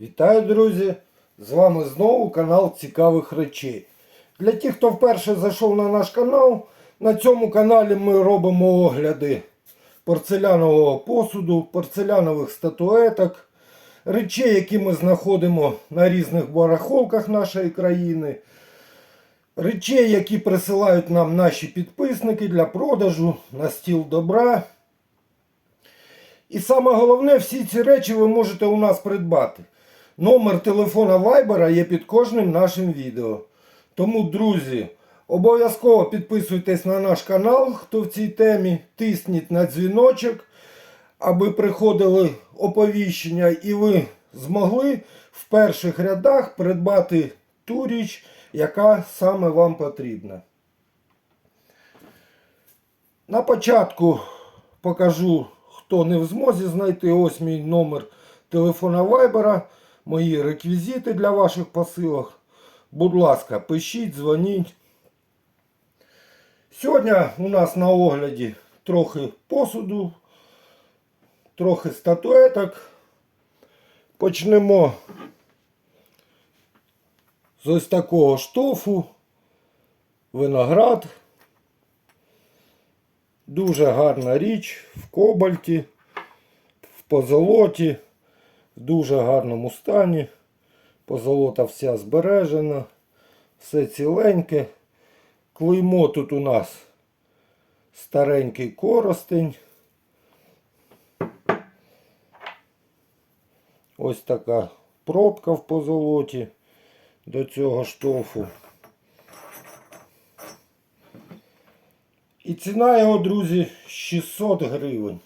Вітаю, друзі! З вами знову канал Цікавих речей. Для тих, хто вперше зайшов на наш канал, на цьому каналі ми робимо огляди порцелянового посуду, порцелянових статуеток, речей, які ми знаходимо на різних барахолках нашої країни, речей, які присилають нам наші підписники для продажу на стіл добра. І саме головне, всі ці речі ви можете у нас придбати. Номер телефона Viber є під кожним нашим відео. Тому, друзі, обов'язково підписуйтесь на наш канал, хто в цій темі, тисніть на дзвіночок, аби приходили оповіщення і ви змогли в перших рядах придбати ту річ, яка саме вам потрібна. На початку покажу, хто не в змозі знайти. Ось мій номер телефона Viber, мої реквізити для ваших посилок. Будь ласка, пишіть, дзвоніть. Сьогодні у нас на огляді трохи посуду, трохи статуеток. Почнемо з ось такого штофу, виноград. Дуже гарна річ в кобальті, в позолоті, дуже гарному стані. Позолота вся збережена, все ціленьке. Клеймо тут у нас старенький коростень. Ось така пробка в позолоті до цього штофу. І ціна його, друзі, 600 гривень.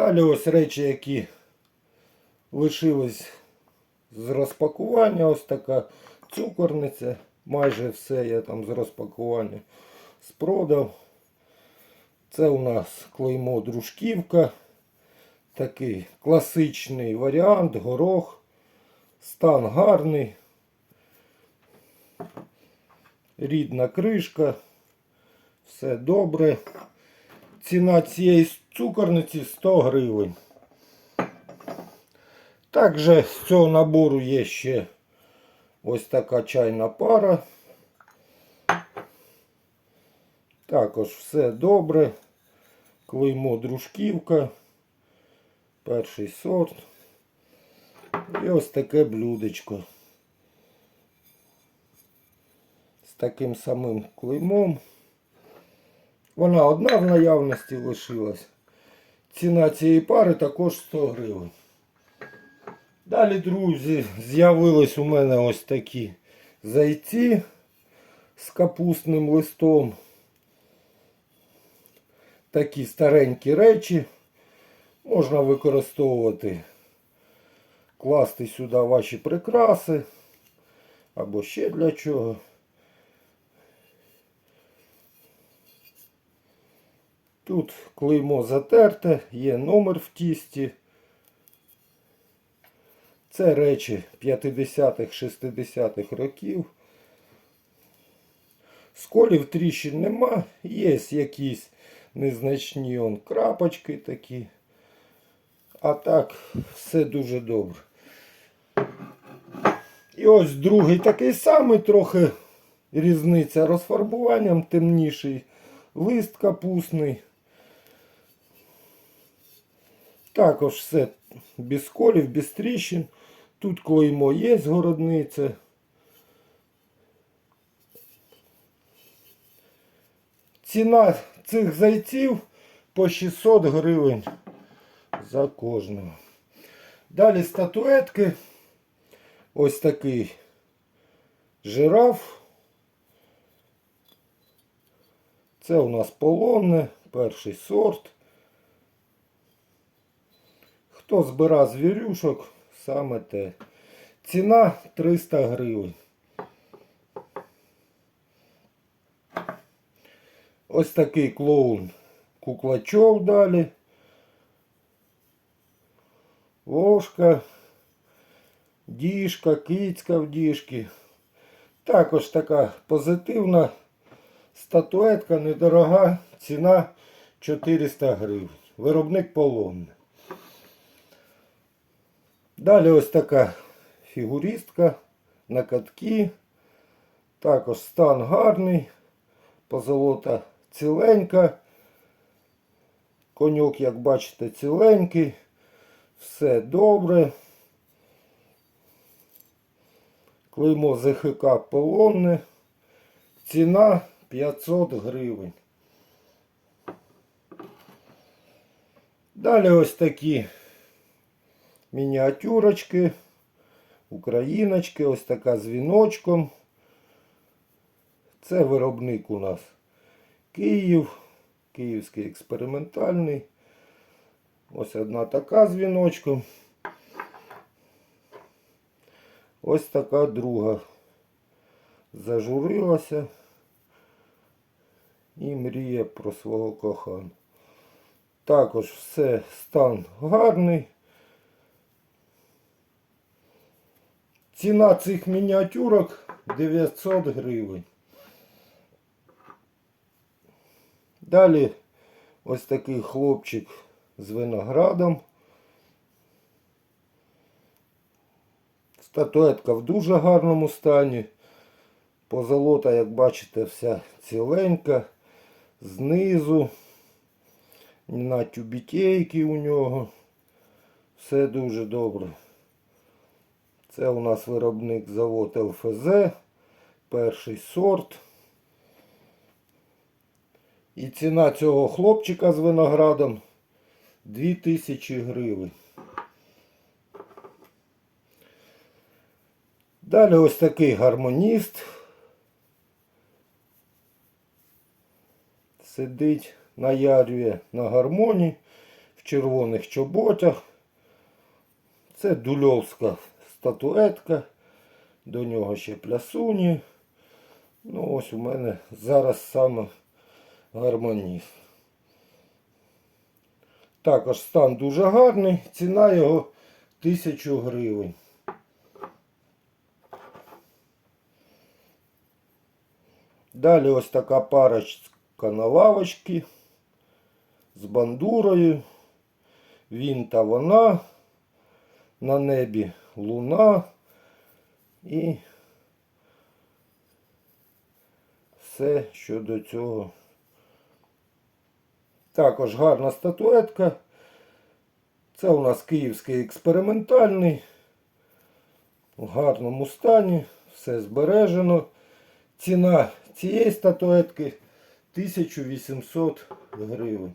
Далі ось речі, які лишились з розпакування. Ось така цукорниця. Майже все я там з розпакування спродав. Це у нас клеймо дружківка. Такий класичний варіант, горох. Стан гарний. Рідна кришка. Все добре. Ціна цієї цукорниці 100 гривень. Також з цього набору є ще ось така чайна пара. Також все добре. Клеймо дружківка. Перший сорт. І ось таке блюдечко. З таким самим клеймом. Вона одна в наявності лишилась. Ціна цієї пари також 100 гривень. Далі, друзі, з'явились у мене ось такі зайці з капустним листом. Такі старенькі речі. Можна використовувати, класти сюди ваші прикраси або ще для чого. Тут клеймо затерте, є номер в тісті. Це речі 50-х, 60-х років. Сколів тріщин нема, є якісь незначні он крапочки такі. А так, все дуже добре. І ось другий такий самий, трохи різниця розфарбуванням, темніший лист капустний. Також все без колів, без тріщин. Тут клеймо є з городниця. Ціна цих зайців по 600 гривень за кожного. Далі статуетки. Ось такий жираф. Це у нас полонне, перший сорт. Хто збира звірюшок, саме те. Ціна 300 гривень. Ось такий клоун куклачов далі. Ложка, діжка, кицька в діжки. Також така позитивна статуетка недорога, ціна 400 гривень. Виробник полонне. Далі ось така фігуристка на катки. Також стан гарний. Позолота ціленька. Коньок, як бачите, ціленький. Все добре. Клеймо ЗХК полонне. Ціна 500 гривень. Далі ось такі мініатюрочки, україночки, ось така з. Це виробник у нас Київ, Київський експериментальний. Ось одна така з. Ось така друга. Зажурилася і мріє про свого коханого. Також все стан гарний. Ціна цих мініатюрок 900 гривень. Далі ось такий хлопчик з виноградом. Статуетка в дуже гарному стані. Позолота, як бачите, вся ціленька. Знизу. На тюбітейки у нього. Все дуже добре. Це у нас виробник завод ЛФЗ. Перший сорт. І ціна цього хлопчика з виноградом 2000 гривень. Далі ось такий гармоніст. Сидить на ярві на гармоні в червоних чоботях. Це дульовська статуетка. До нього ще плясуні. Ну ось у мене зараз саме гармоніст. Також стан дуже гарний. Ціна його 1000 гривень. Далі ось така парочка на лавочці з бандурою. Він та вона. На небі луна і все щодо цього. Також гарна статуетка. Це у нас київський експериментальний. В гарному стані. Все збережено. Ціна цієї статуетки 1800 гривень.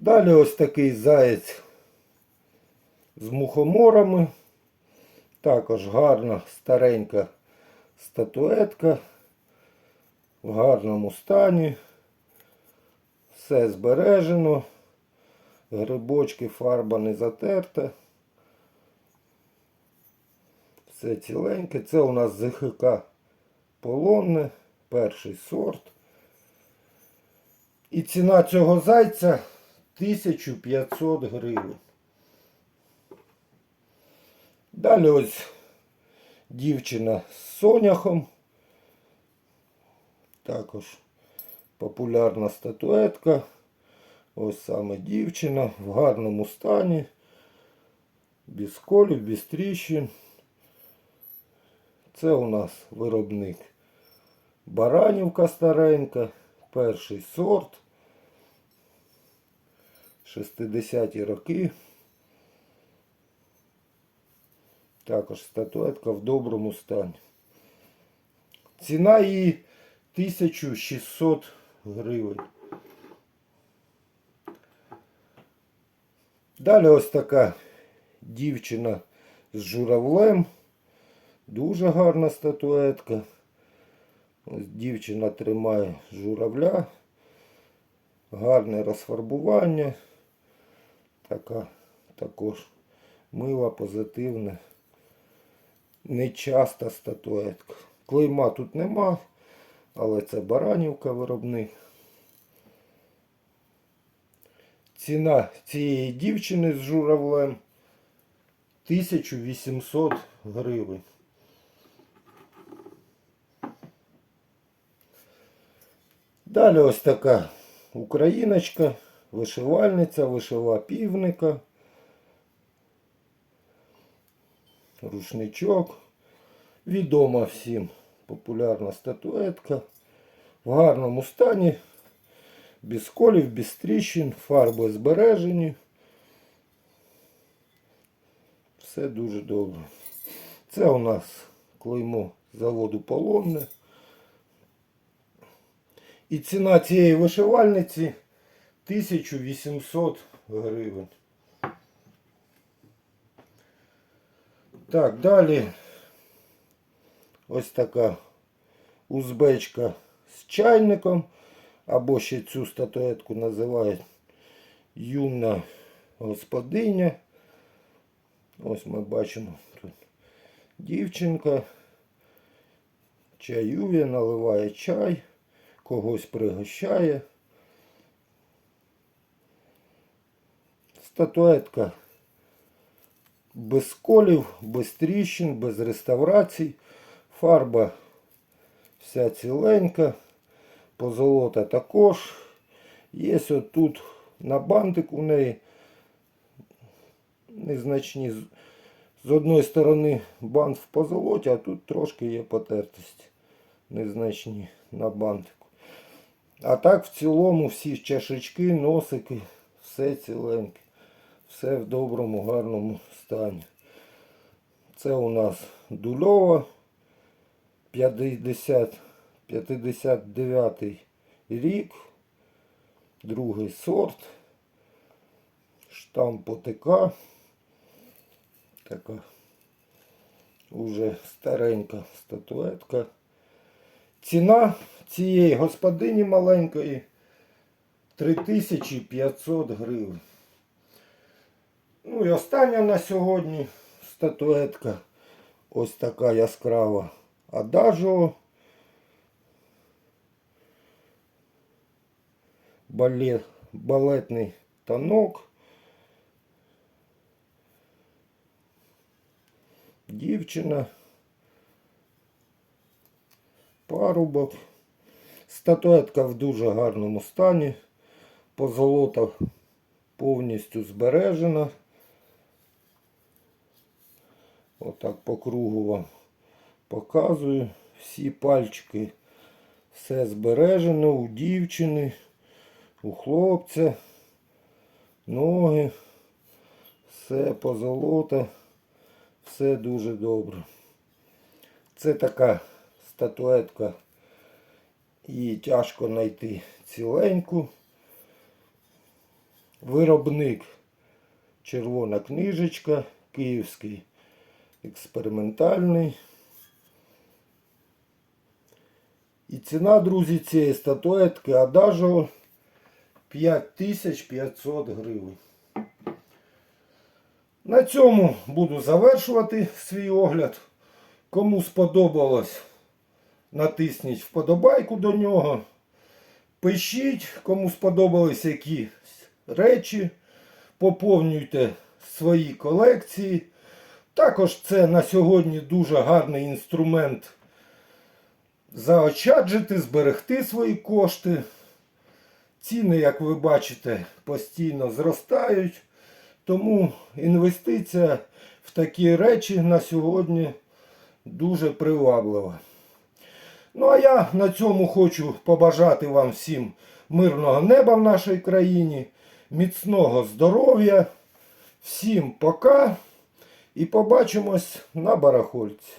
Далі ось такий заєць з мухоморами. Також гарна старенька статуетка. В гарному стані. Все збережено. Грибочки, фарба не затерта. Все ціленьке. Це у нас ЗХК полонне, перший сорт. І ціна цього зайця 1500 гривень. Далі ось дівчина з соняхом. Також популярна статуетка. Ось саме дівчина в гарному стані. Без колів, без тріщин. Це у нас виробник Баранівка старенька, перший сорт. 60-ті роки. Також статуетка в доброму стані. Ціна її 1600 гривень. Далі ось така дівчина з журавлем. Дуже гарна статуетка. Ось дівчина тримає журавля. Гарне розфарбування. Така також мила, позитивна. Нечаста статуетка. Клейма тут нема, але це Баранівка виробник. Ціна цієї дівчини з журавлем 1800 гривень. Далі ось така україночка, вишивальниця, вишива півника. Рушничок. Відома всім популярна статуетка. В гарному стані. Без колів, без тріщин, фарби збережені. Все дуже добре. Це у нас клеймо заводу полонне. І ціна цієї вишивальниці 1800 гривень. Так, далі ось така узбечка з чайником. Або ще цю статуетку називають юна господиня. Ось ми бачимо тут дівчинка. Чаює, наливає чай, когось пригощає. Статуетка без колів, без тріщин, без реставрацій. Фарба вся ціленька. Позолота також. Є от тут на бантик у неї незначні. з- одної сторони бант в позолоті, а тут трошки є потертості. Незначні на бантику. А так в цілому всі чашечки, носики, все ціленьке. Все в доброму, гарному стані. Це у нас дульова 50, 59 рік. Другий сорт. Штамп ОТК. Така уже старенька статуетка. Ціна цієї господині маленької 3500 гривень. Ну і остання на сьогодні статуетка. Ось така яскрава Адажо. Балет, балетний танок. Дівчина. Парубок. Статуетка в дуже гарному стані. Позолота повністю збережена. Отак по кругу вам показую. Всі пальчики все збережено у дівчини, у хлопця, ноги, все позолота, все дуже добре. Це така статуетка. Її тяжко знайти ціленьку. Виробник червона книжечка, київський експериментальний. І ціна, друзі, цієї статуетки Адажо 5500 гривень. На цьому буду завершувати свій огляд. Кому сподобалось, натисніть вподобайку до нього. Пишіть, кому сподобались якісь речі. Поповнюйте свої колекції. Також це на сьогодні дуже гарний інструмент заощаджити, зберегти свої кошти. Ціни, як ви бачите, постійно зростають. Тому інвестиція в такі речі на сьогодні дуже приваблива. Ну а я на цьому хочу побажати вам всім мирного неба в нашій країні, міцного здоров'я. Всім пока і побачимось на барахольці.